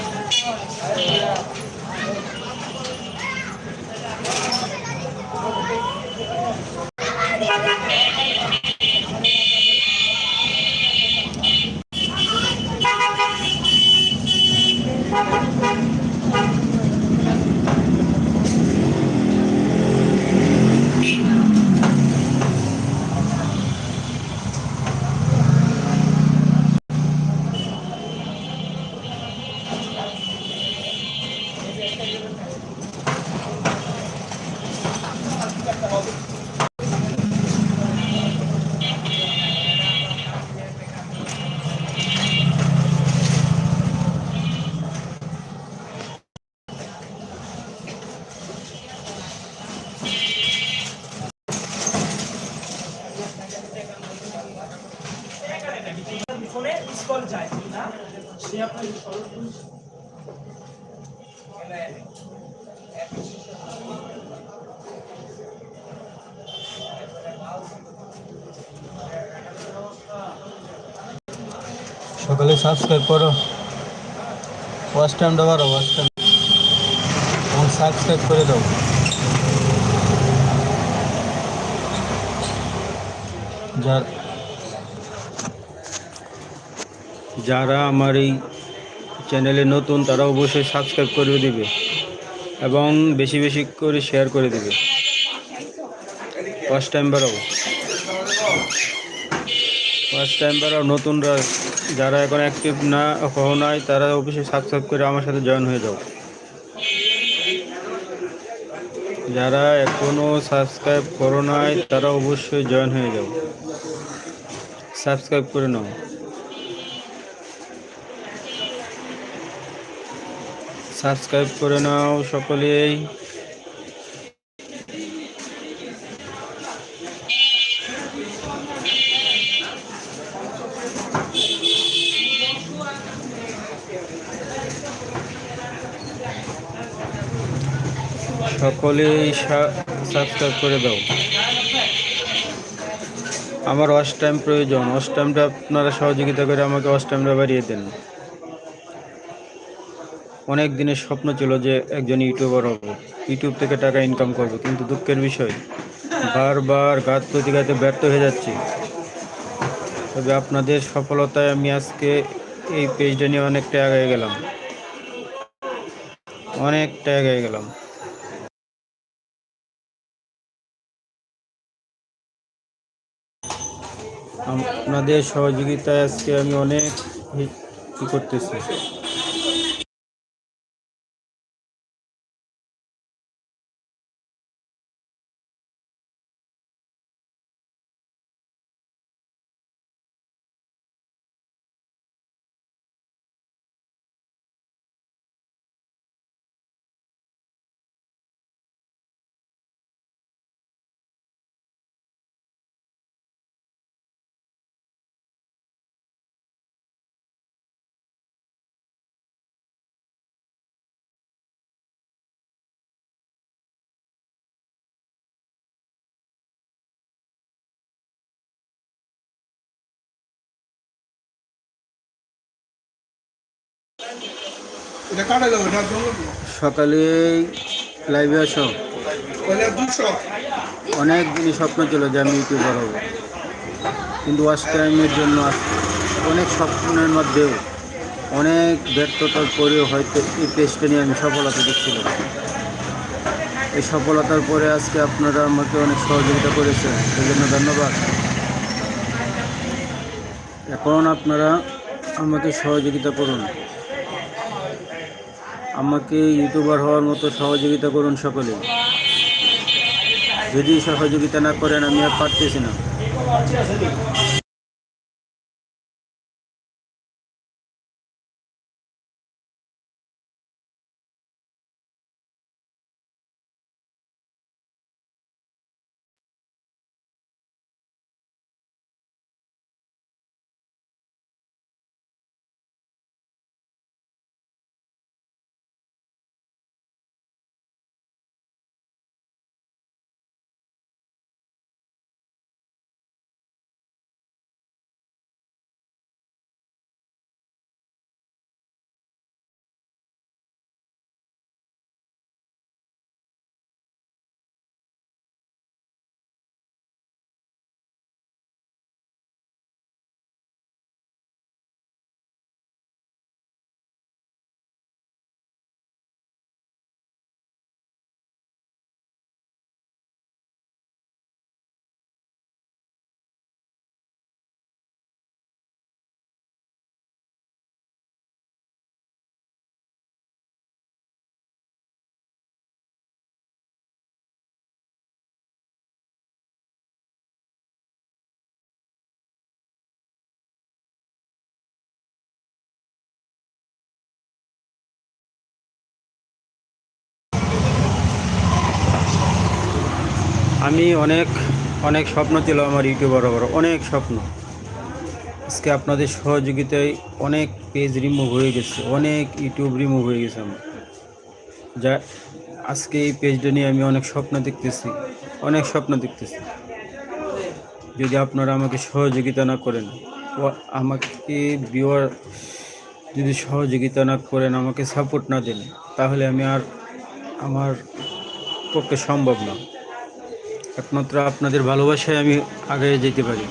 ありがとう。ফোনে scroll যায় না? সে আপনার সকালে সাবস্ক্রাইব করো। ওয়াচ টাইমটা বাড়ো ওয়াচ টাইম এবং সাবস্ক্রাইব করে দাও। যার যারা আমার এই চ্যানেলে নতুন, তারা অবশ্যই সাবস্ক্রাইব করে দিবে এবং বেশি বেশি করে শেয়ার করে দিবে। ফার্স্ট টাইম বাড়াবো ফার্স্ট টাইম বাড়াও নতুনরা যারা এখন অ্যাক্টিভ না, হও নাই, তারা অবশ্যই সাবস্ক্রাইব করে আমার সাথে জয়েন হয়ে যাও। যারা এখনও সাবস্ক্রাইব করো নাই, তারা অবশ্যই জয়েন হয়ে যাও। সাবস্ক্রাইব করে নাও। সাবস্ক্রাইব করে নাও সকলেই। সকলেই সাবস্ক্রাইব করে দাও। আমার ওয়াশ টাইম প্রয়োজন। ওয়াশ টাইমটা আপনারা সহযোগিতা করে আমাকে ওয়াশ টাইমটা বাড়িয়ে দেন। অনেক দিনের স্বপ্ন ছিল যে একজন ইউটিউবার হব। ইউটিউব থেকে টাকা ইনকাম করব, কিন্তু দুঃখের বিষয়, বারবার ঘাত প্রতিঘাতে ব্যর্থ হয়ে যাচ্ছি। তবে আপনাদের সফলতায় আমি আজকে এই পেজটা নিয়ে অনেকটা আগে গেলাম। অনেকটা আগে গেলাম। আপনাদের সহযোগিতায় আজকে আমি অনেক কি করতেছি। সকালে লাইভে আসো। অনেক দিনই স্বপ্ন ছিল যে আমি ইউটিউবার হব। কিন্তু ওয়াচ টাইমের জন্য অনেক স্বপ্নের মধ্যেও অনেক ব্যর্থতার পরেও হয়তো এই পেজটা নিয়ে আমি সফলতা দেখছিলাম এই সফলতার পরে আজকে আপনারা আমাকে অনেক সহযোগিতা করেছেন। সেই জন্য ধন্যবাদ। এখন আপনারা আমাকে সহযোগিতা করুন। আমাকে ইউটিউবার হওয়ার মতো সহযোগিতা করুন সকলে। যদি সহযোগিতা না করেন, আমি আর পারতেছি না। আমি অনেক অনেক স্বপ্ন ছিল আমার ইউটিউবার হওয়ার অনেক স্বপ্ন। আজকে আপনাদের সহযোগিতায় অনেক পেজ রিমুভ হয়ে গেছে, অনেক ইউটিউব রিমুভ হয়ে গেছে আমার। যা, আজকে এই পেজটা নিয়ে আমি অনেক স্বপ্ন দেখতেছি, অনেক স্বপ্ন দেখতেছি। যদি আপনারা আমাকে সহযোগিতা না করেন আমাকে বিওয়ার যদি সহযোগিতা না করেন, আমাকে সাপোর্ট না দেন, তাহলে আমি আর আমার পক্ষে সম্ভব না। একমাত্র আপনাদের ভালোবাসায় আমি আগে যেতে পারি।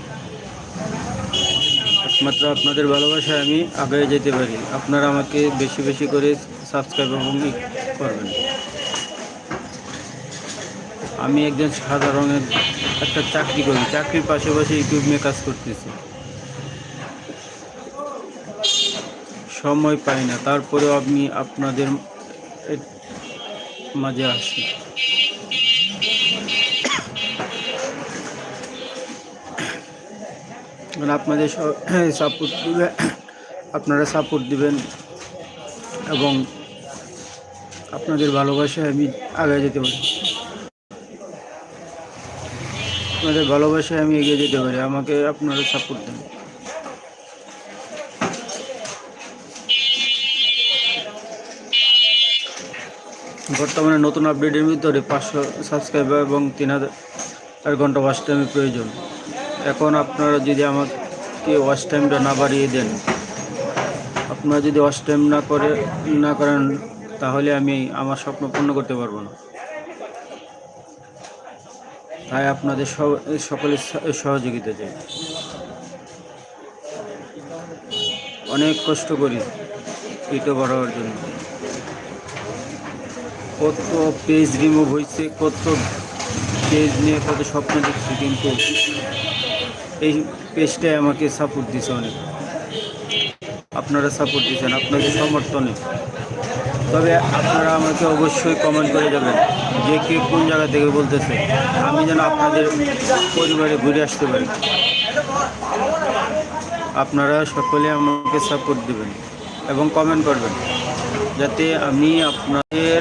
একমাত্র আপনাদের ভালোবাসায় আমি আগে যেতে পারি। আপনারা আমাকে বেশি বেশি করে সাবস্ক্রাইব এবং করবেন। আমি একজন সাধারণের একটা চাকরি করি। চাকরির পাশাপাশি ইউটিউব নিয়ে কাজ করতেছি। সময় পাই না। তারপরেও আমি আপনাদের মাঝে আসি। মানে আপনাদের সাপোর্ট দিবে, আপনারা সাপোর্ট দিবেন এবং আপনাদের ভালোবাসায় আমি আগে যেতে পারি। আপনাদের ভালোবাসায় আমি এগিয়ে যেতে পারি, আমাকে আপনারা সাপোর্ট দেন বর্তমানে নতুন আপডেটের ভিতরে পাঁচশো সাবস্ক্রাইবার এবং তিন হাজার এক ঘণ্টা ওয়াচ টাইমের প্রয়োজন। এখন আপনারা যদি আমাকে ওয়াচ টাইমটা না বাড়িয়ে দেন, আপনারা যদি ওয়াচ টাইম না করে, না করেন, তাহলে আমি আমার স্বপ্ন পূর্ণ করতে পারব না। তাই আপনাদের সকলের সহযোগিতা চাই। অনেক কষ্ট করি ইউটিউবার হওয়ার জন্য। কত পেজ রিমুভ হয়েছে, কত পেজ নিয়ে কত স্বপ্ন দেখছি, কিন্তু এই পেজটাই আমাকে সাপোর্ট দিছে অনেক। আপনারা সাপোর্ট দিচ্ছেন আপনাদের সমর্থনে তবে আপনারা আমাকে অবশ্যই কমেন্ট করে যাবেন, যে কে কোন জায়গা থেকে বলতেছে। আমি যেন আপনাদের পরিবারে ঘুরে আসতে পারি। আপনারা সকলে আমাকে সাপোর্ট দেবেন এবং কমেন্ট করবেন, যাতে আমি আপনাদের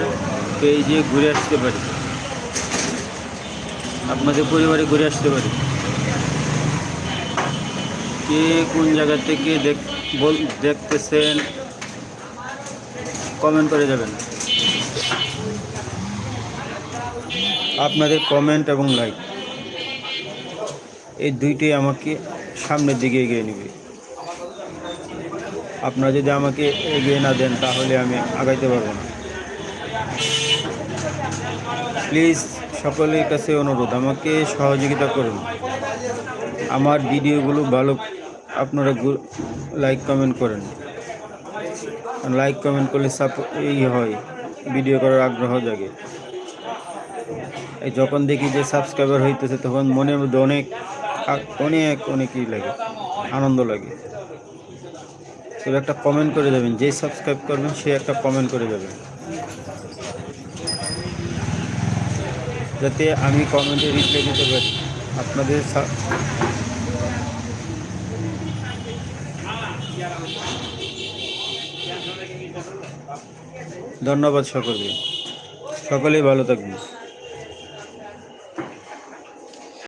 পেজে ঘুরে আসতে পারি। আপনাদের পরিবারে ঘুরে আসতে পারি। কে কোন জায়গা থেকে দেখতেছেন? কমেন্ট করে যাবেন। আপনাদের কমেন্ট এবং লাইক এই দুইটাই আমাকে সামনের দিকে এগিয়ে নেবে। আপনারা যদি আমাকে এগিয়ে না দেন, তাহলে আমি আগাইতে পারব না। প্লিজ সকলের কাছে অনুরোধ, আমাকে সহযোগিতা করুন। আমার ভিডিওগুলো ভালো আপনারা লাইক কমেন্ট করেন। লাইক কমেন্ট করলে এই হয় ভিডিও করার আগ্রহ জাগে। এই যখন দেখি যে সাবস্ক্রাইবার হইতেছে, তখন মনের মধ্যে অনেক অনেক, অনেকই লাগে, আনন্দ লাগে। তবে একটা কমেন্ট করে দেবেন যে সাবস্ক্রাইব করবেন, সে একটা কমেন্ট করে দেবেন যাতে আমি কমেন্টে রিপ্লাই দিতে পারি। আপনাদের ধন্যবাদ সকলকে। সকলেই ভালো থাকবেন।